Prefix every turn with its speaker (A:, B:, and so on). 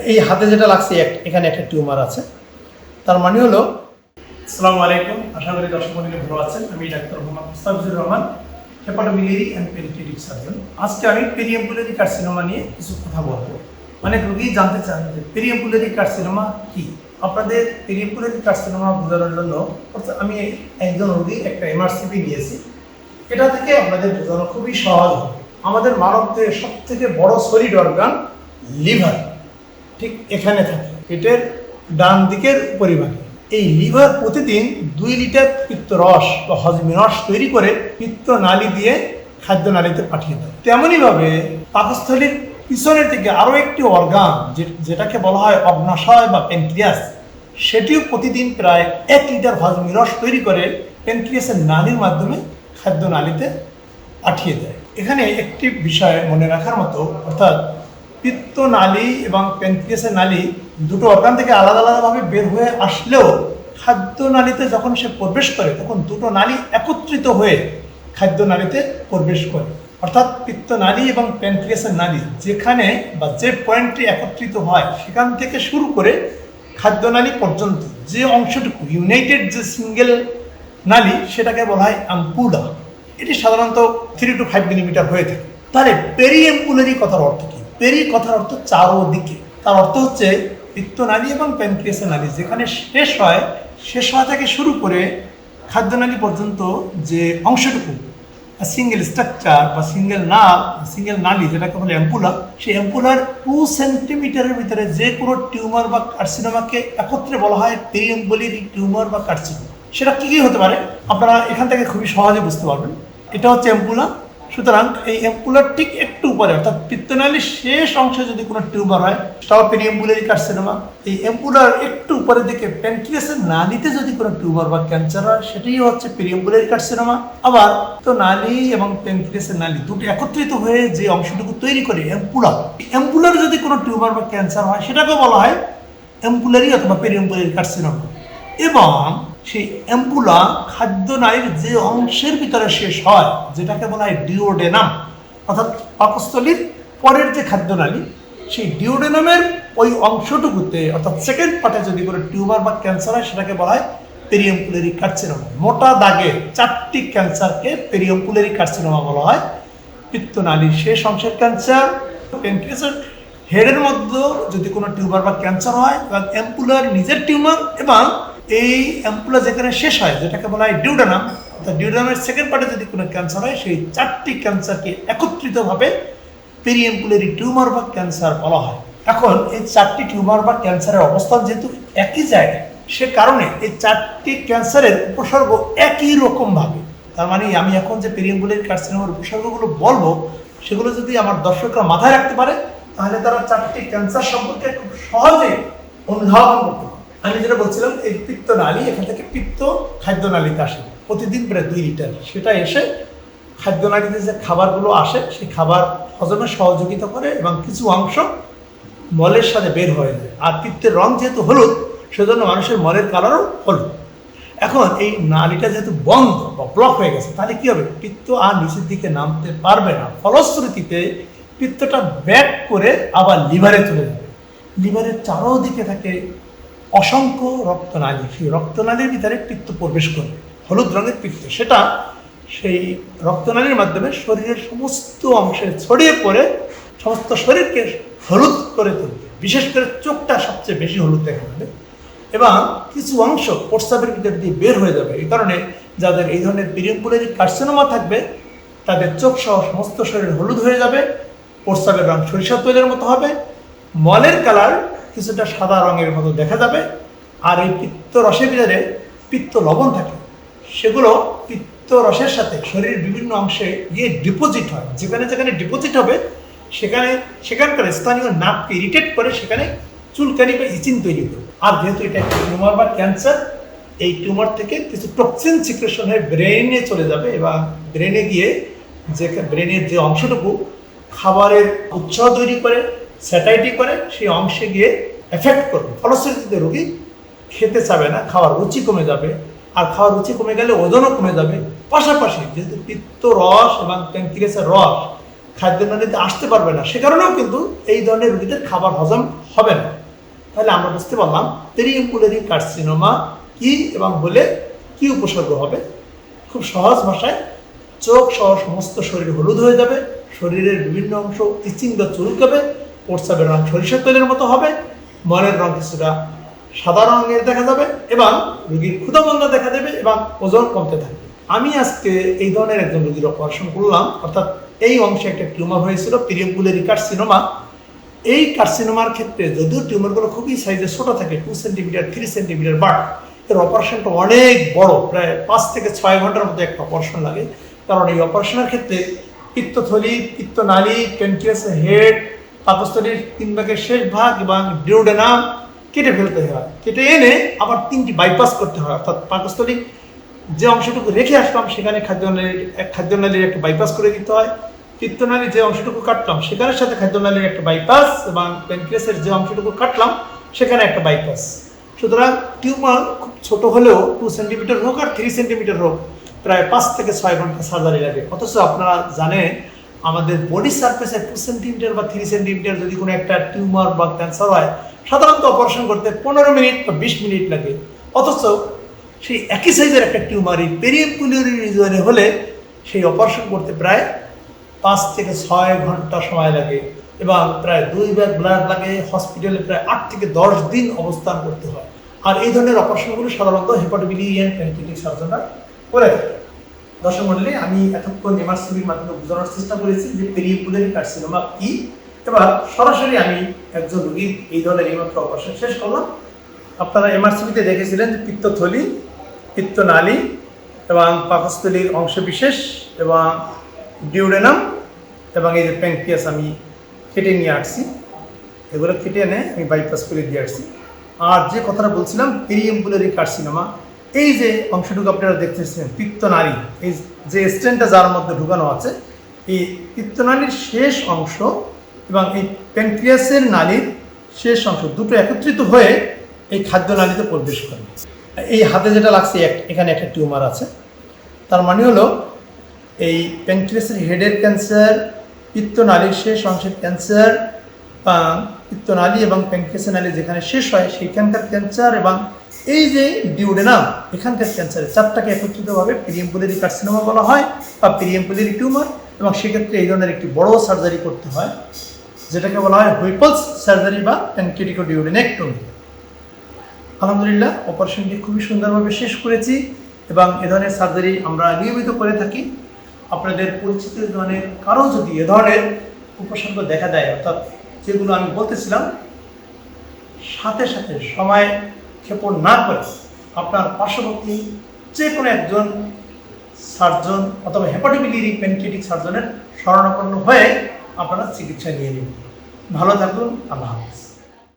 A: এই হাতে যেটা লাগছে এখানে একটা টিউমার আছে। তার মানে হলো, আসসালামু আলাইকুম। আশা করি দর্শক মন্ডলী ভালো আছেন। আমি doctor Mohammad Mustafizur Rahman, hepatobiliary and pancreatic surgeon. আজকে আমি পেরিয়াম্পুলারি কার্সিনোমা নিয়ে কিছু কথা বলব। অনেক রোগী জানতে চান যে পেরিয়াম্পুলারি কার্সিনোমা কি? আপনাদের পেরিয়াম্পুলারি কার্সিনোমা বোঝানোর জন্য অর্থাৎ আমি একজন রোগী, একটা এমআরসিপি নিয়েছি। এটা থেকে আপনাদের বোঝানো খুবই সহজ হবে। আমাদের মানবদের সব থেকে বড় সলিড অর্গান লিভার ঠিক এখানে থাকে। পেটের ডান দিকের পরিমাণে। এই লিভার প্রতিদিন দুই লিটার পিত্ত রস বা হজমি রস তৈরি করে পিত্ত নালী দিয়ে খাদ্য নালীতে পাঠিয়ে দেয়। তেমনইভাবে পাকস্থলীর পিছনের দিকে আরও একটি অর্গান যেটাকে বলা হয় অগ্নাশয় বা প্যানক্রিয়াস সেটিও প্রতিদিন প্রায় এক লিটার হজমি রস তৈরি করে প্যানক্রিয়াসের নালীর মাধ্যমে খাদ্য নালীতে পাঠিয়ে দেয়। এখানে একটি বিষয় মনে রাখার মতো, অর্থাৎ পিত্ত নালী এবং প্যানক্রিয়াসের নালী দুটো অর্গান থেকে আলাদা আলাদাভাবে বের হয়ে আসলেও খাদ্য নালীতে যখন সে প্রবেশ করে, তখন দুটো নালী একত্রিত হয়ে খাদ্য নালীতে প্রবেশ করে। অর্থাৎ পিত্ত নালী এবং প্যানক্রিয়াসের নালী যেখানে বা যে পয়েন্টটি একত্রিত হয়, সেখান থেকে শুরু করে খাদ্য নালী পর্যন্ত যে অংশটুকু ইউনাইটেড যে সিঙ্গেল নালী, সেটাকে বলা হয় আম্পুলা এটি সাধারণত থ্রি টু ফাইভ মিলিমিটার হয়ে থাকে। তাহলে পেরি এম্পুলারি কথার অর্থ কি? পেরি কথার অর্থ চারোদিকে। তার অর্থ হচ্ছে পিত্ত নালী এবং প্যানক্রিয়াসের নালী। যেখানে শেষ হয়, শেষ হওয়া থেকে শুরু করে খাদ্যনালী পর্যন্ত যে অংশটুকু সিঙ্গেল স্ট্রাকচার বা সিঙ্গেল না সিঙ্গেল নালী যেটাকে বলে অ্যাম্পুলা সেই অ্যাম্পুলার টু সেন্টিমিটারের ভিতরে যে কোনো টিউমার বা কার্সিনোমাকে একত্রে বলা হয় পেরিয়াম্বুলির টিউমার বা কার্সিনোমা সেটা কী কী হতে পারে? আপনারা এখান থেকে খুবই সহজে বুঝতে পারবেন। এটা হচ্ছে অ্যাম্পুলা সুতরাং এই অ্যাম্পুলার ঠিক একটু উপরে, অর্থাৎ পিত্তনালীর শেষ অংশে যদি কোনো টিউমার হয়, সেটাও পেরিয়াম্বুলারি কার্সিনোমা। এই অ্যাম্পুলার একটু উপরের দিকে প্যানক্রিয়াসের নালীতে যদি কোনো টিউমার বা ক্যান্সার হয়, সেটাই হচ্ছে পেরিয়াম্বুলারি কার্সিনোমা আবার তো নালী এবং প্যানক্রিয়াসের নালী দুটো একত্রিত হয়ে যে অংশটুকু তৈরি করে অ্যাম্পুলা অ্যাম্পুলার যদি কোনো টিউমার বা ক্যান্সার হয় সেটাকে বলা হয় অ্যাম্পুলারি অথবা পেরিয়াম্বুলারি কার্সিনোমা এবং সেই অ্যাম্পুলা খাদ্য নালীর যে অংশের ভিতরে শেষ হয়, যেটাকে বলা হয় ডিওডেনাম অর্থাৎ পাকস্থলীর পরের যে খাদ্য নালী সেই ডিওডেনামের ওই অংশটুকুতে, অর্থাৎ সেকেন্ড পার্টে যদি কোনো টিউমার বা ক্যান্সার হয়, সেটাকে বলা হয় পেরিয়াম্পুলারি কার্সিনোমা মোটা দাগে চারটি ক্যান্সারকে পেরিয়াম্পুলারি কার্সিনোমা বলা হয়। পিত্তনালীর শেষ অংশের ক্যান্সার প্যানক্রিয়াসের হেডের মধ্যে যদি কোনো টিউমার বা ক্যান্সার হয় অ্যাম্পুলার নিজের টিউমার এবং এই অ্যাম্পুলা যেখানে শেষ হয়, যেটাকে বলা হয় ডিউডানাম অর্থাৎ ডিউডানামের সেকেন্ড পার্টে যদি কোনো ক্যান্সার হয়, সেই চারটি ক্যান্সারকে একত্রিতভাবে পেরিএম্পুলারি টিউমার বা ক্যান্সার বলা হয়। এখন এই চারটি টিউমার বা ক্যান্সারের অবস্থান যেহেতু একই জায়গায়, সে কারণে এই চারটি ক্যান্সারের উপসর্গ একই রকমভাবে। তার মানে আমি এখন যে পেরিএম্পুলারি কার্সিনোমার উপসর্গগুলো বলব, সেগুলো যদি আমার দর্শকরা মাথায় রাখতে পারে, তাহলে তারা চারটি ক্যান্সার সম্পর্কে খুব সহজে অনুধাবন করতে পারে আমি যেটা বলছিলাম, এই পিত্ত নালী, এখান থেকে পিত্ত খাদ্য নালীতে আসে। প্রতিদিন প্রায় দুই লিটার। সেটা এসে খাদ্য নালীতে যে খাবারগুলো আসে, সেই খাবার হজমে সহযোগিতা করে এবং কিছু অংশ মলের সাথে বের হয়ে যায়। আর পিত্তের রং যেহেতু হলুদ, সেজন্য মানুষের মলের কালারও হলুদ। এখন এই নালীটা যেহেতু বন্ধ বা ব্লক হয়ে গেছে, তাহলে কী হবে? পিত্ত আর নিচের দিকে নামতে পারবে না। ফলশ্রুতিতে পিত্তটা ব্যাক করে আবার লিভারে চলে যাবে। লিভারের চারোদিকে থাকে অসংখ্য রক্তনালী, সেই রক্তনালীর ভিতরে পিত্ত প্রবেশ করবে, হলুদ রঙের পিত্ত। সেটা সেই রক্তনালীর মাধ্যমে শরীরের সমস্ত অংশে ছড়িয়ে পড়ে, সমস্ত শরীরকে হলুদ করে তুলবে। বিশেষ করে চোখটা সবচেয়ে বেশি হলুদ দেখা যাবে। এবং কিছু অংশ প্রস্রাবের ভিতর দিয়ে বের হয়ে যাবে। এই কারণে যাদের এই ধরনের পিরিয়ম্পুলারি কার্সিনোমা থাকবে, তাদের চোখ সহ সমস্ত শরীর হলুদ হয়ে যাবে। প্রস্রাবের রং সরিষা তৈলের মতো হবে। মলের কালার কিছুটা সাদা রঙের মতো দেখা যাবে, আর এই পিত্ত রসের ভিতরে পিত্ত লবণ থাকে। সেগুলো পিত্ত রসের সাথে শরীরের বিভিন্ন অংশে গিয়ে ডিপোজিট হয়। যেখানে যেখানে ডিপোজিট হবে, সেখানে সেখানকার স্থানীয় নাককে ইরিটেট করে, সেখানে চুলকানি বা ইচিন তৈরি করবে। আর যেহেতু এটা একটা টিউমার বা ক্যান্সার এই টিউমার থেকে কিছু টক্সিন সিক্রেশন হয়ে ব্রেনে চলে যাবে এবং ব্রেনে গিয়ে যে ব্রেনের যে অংশটুকু খাবারের উৎসাহ তৈরি করে স্যাটাইটি করে, সেই অংশে গিয়ে এফেক্ট করবে। ফলশ্রুতিতে রোগী খেতে চাবে না, খাওয়ার রুচি কমে যাবে। আর খাওয়ার রুচি কমে গেলে ওজনও কমে যাবে। পাশাপাশি যেহেতু পিত্ত রস এবং প্যাঙ্ক্রিয়াসের রস খাদ্যনালীতে আসতে পারবে না, সে কারণেও কিন্তু এই ধরনের রোগীদের খাবার হজম হবে না। তাহলে আমরা বুঝতে পারলাম পেরিএম্পুলারি কার্সিনোমা কি এবং হলে কি উপসর্গ হবে। খুব সহজ ভাষায়, চোখ সহ সমস্ত শরীর হলুদ হয়ে যাবে, শরীরের বিভিন্ন অংশ ইচিং বা চুলকাবে প্রস্রাবের রং সরিষার তেলের মতো হবে মনের রং কিছুটা সাদা রঙের দেখা যাবে এবং রোগীর ক্ষুধাবন্ধ দেখা দেবে এবং ওজন কমতে থাকবে। আমি আজকে এই ধরনের একজন রোগীর অপারেশন করলাম, অর্থাৎ এই অংশে একটা টিউমার হয়েছিল পিরিয়মপুলের কার্সিনোমা। এই কার্সিনোমার ক্ষেত্রে যদিও টিউমারগুলো খুবই সাইজে ছোট থাকে two centimetre three centimetre but এর অপারেশনটা অনেক বড়, প্রায় পাঁচ থেকে ছয় ঘণ্টার মধ্যে একটা অপারেশন লাগে। কারণ এই অপারেশনের ক্ষেত্রে পিত্তথলি, পিত্তনালী, পেনক্রিয়াসের হেড পাকস্থলীর তিন ভাগের শেষ ভাগ এবং ডিওডেনাম কেটে ফেলতে হয়। কেটে এনে আবার তিনটি বাইপাস করতে হয়। অর্থাৎ পাকস্থলী যে অংশটুকু রেখে আসলাম, সেখানে খাদ্যনালীর এক খাদ্যনালীর একটা বাইপাস করে দিতে হয়। পিত্তনালী যে অংশটুকু কাটলাম, সেখানের সাথে খাদ্যনালীর একটা বাইপাস এবং প্যানক্রিয়াসের যে অংশটুকু কাটলাম, সেখানে একটা বাইপাস সুতরাং টিউমার খুব ছোট হলেও টু সেন্টিমিটার হোক আর থ্রি সেন্টিমিটার হোক, প্রায় পাঁচ থেকে ছয় ঘণ্টা সার্জারি লাগে। অথচ আপনারা জানেন আমাদের বডি সার্ফেসে টু সেন্টিমিটার বা থ্রি সেন্টিমিটার যদি কোনো একটা টিউমার বা ক্যান্সার হয়, সাধারণত অপারেশন করতে পনেরো মিনিট বা বিশ মিনিট লাগে। অথচ সেই একই সাইজের একটা টিউমারই পেরিয়েপুলারি রিজনে হলে সেই অপারেশন করতে প্রায় পাঁচ থেকে ছয় ঘণ্টা সময় লাগে এবং প্রায় দুই ব্যাগ ব্লাড লাগে হসপিটালে প্রায় আট থেকে দশ দিন অবস্থান করতে হয়। আর এই ধরনের অপারেশনগুলো সাধারণত হেপাটোবিলি অ্যান্ড প্যানক্রিটিক সার্জনরা করে থাকে। দর্শক মন্ডলী, আমি এতক্ষণ এমআরসিবির মাধ্যমে বোঝানোর চেষ্টা করেছি যে পেরিয়েপুলারি কার্সিনোমা কি। এবার সরাসরি আমি একজন রোগীর এই ধরনের এইমাত্র অপারেশন শেষ করলাম। আপনারা এমআরসিবিতে দেখেছিলেন যে পিত্তথলি, পিত্তনালী এবং পাকস্থলীর অংশবিশেষ এবং ডিউডেনাম এবং এই যে প্যাঙ্কিয়াস আমি কেটে নিয়ে আসছি। এগুলো কেটে এনে আমি বাইপাস করে দিয়ে আসছি। আর যে কথাটা বলছিলাম পেরিয়েম্বুলারি কার্সিনোমা এই যে অংশটুকু আপনারা দেখতেছেন পিত্তনালী এই যে স্টেনটা যার মধ্যে ঢুকানো আছে, এই পিত্তনালীর শেষ অংশ এবং এই প্যানক্রিয়াসের নালীর শেষ অংশ দুটো একত্রিত হয়ে এই খাদ্য নালীতে প্রবেশ করে। এই হাতে যেটা লাগছে এখানে একটা টিউমার আছে। তার মানে হলো, এই প্যানক্রিয়াসের হেডের ক্যান্সার পিত্তনালীর শেষ অংশের ক্যান্সার পিত্তনালী এবং প্যানক্রিয়াসের নালী যেখানে শেষ হয়, সেইখানকার ক্যান্সার এবং এই যে ডিউডেনাম এখানকার ক্যান্সারের চারটাকে একত্রিতভাবে পিরিয়েম্পুলারি কার্সিনোমা বলা হয় বা পিরিয়েম্পুলারি টিউমার এবং সেক্ষেত্রে এই ধরনের একটি বড় সার্জারি করতে হয়, যেটাকে বলা হয় হুইপলস সার্জারি বা প্যানক্রিটিকো ডিউডেনেক্টমি আলহামদুলিল্লাহ অপারেশনটি খুবই সুন্দরভাবে শেষ করেছি এবং এ ধরনের সার্জারি আমরা নিয়মিত করে থাকি। আপনাদের পরিচিত ধরনের কারও যদি এ ধরনের উপসর্গ দেখা দেয়, অর্থাৎ যেগুলো আমি বলতেছিলাম, সাথে সাথে সময় ক্ষেপণ না করে আপনার পার্শ্ববর্তী যে কোনো একজন সার্জন অথবা হেপাটোবিলিরি প্যানক্রিটিক সার্জনের শরণাপন্ন হয়ে আপনারা চিকিৎসা নিয়ে নেবেন। ভালো থাকুন, আল্লাহ হাফিজ।